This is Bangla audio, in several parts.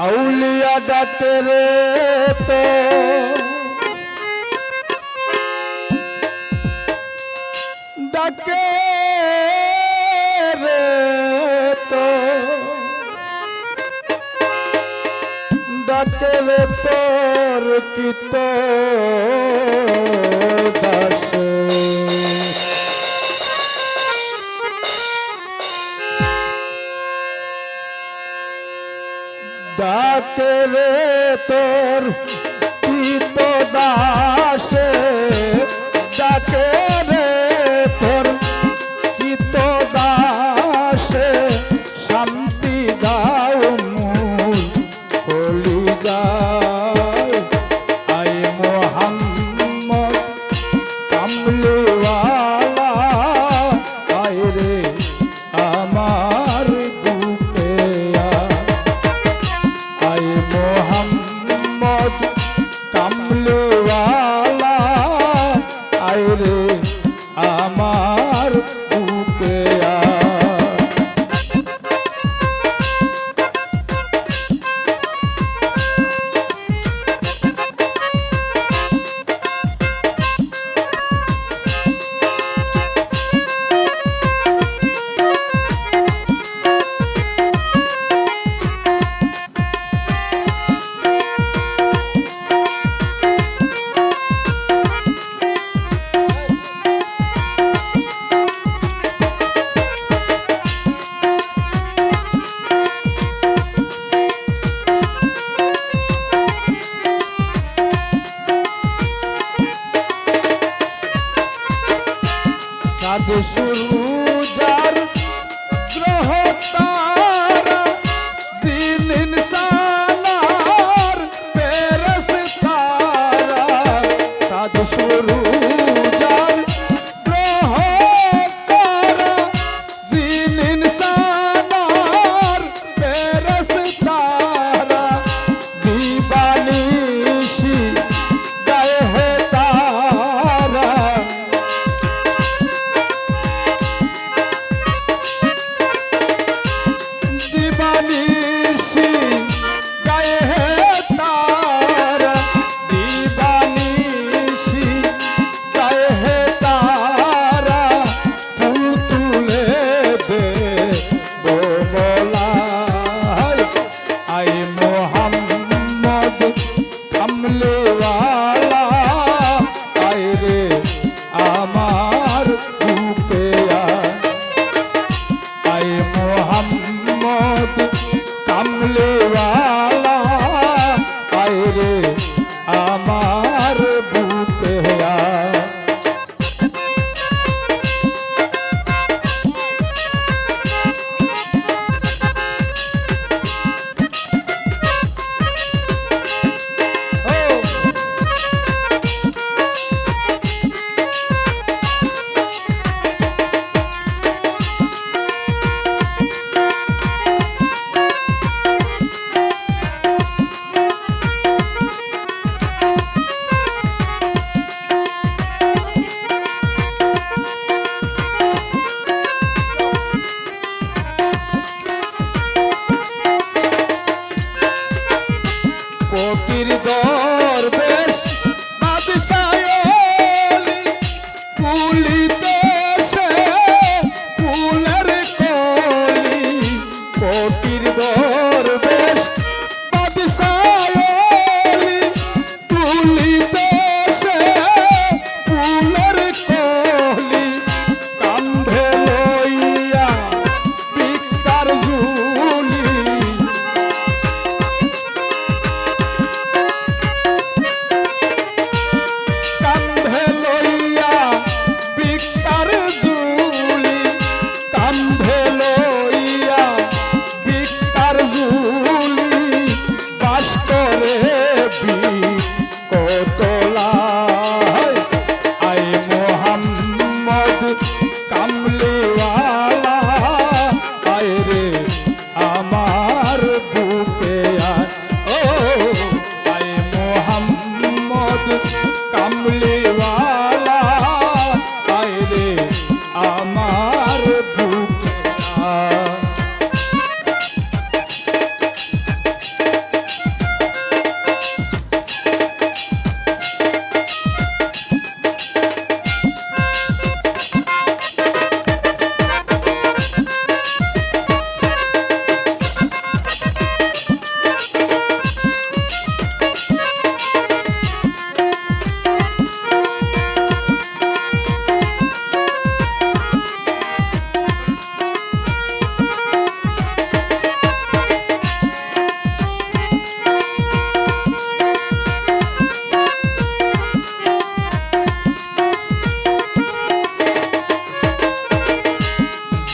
औलिया दा तेरे तो डके रे तो डके रे तोर की तो ডাকে রে তোর চিত দাসে ডাকে রে তোর দাসে শান্তি দাস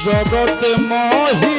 জগত মহি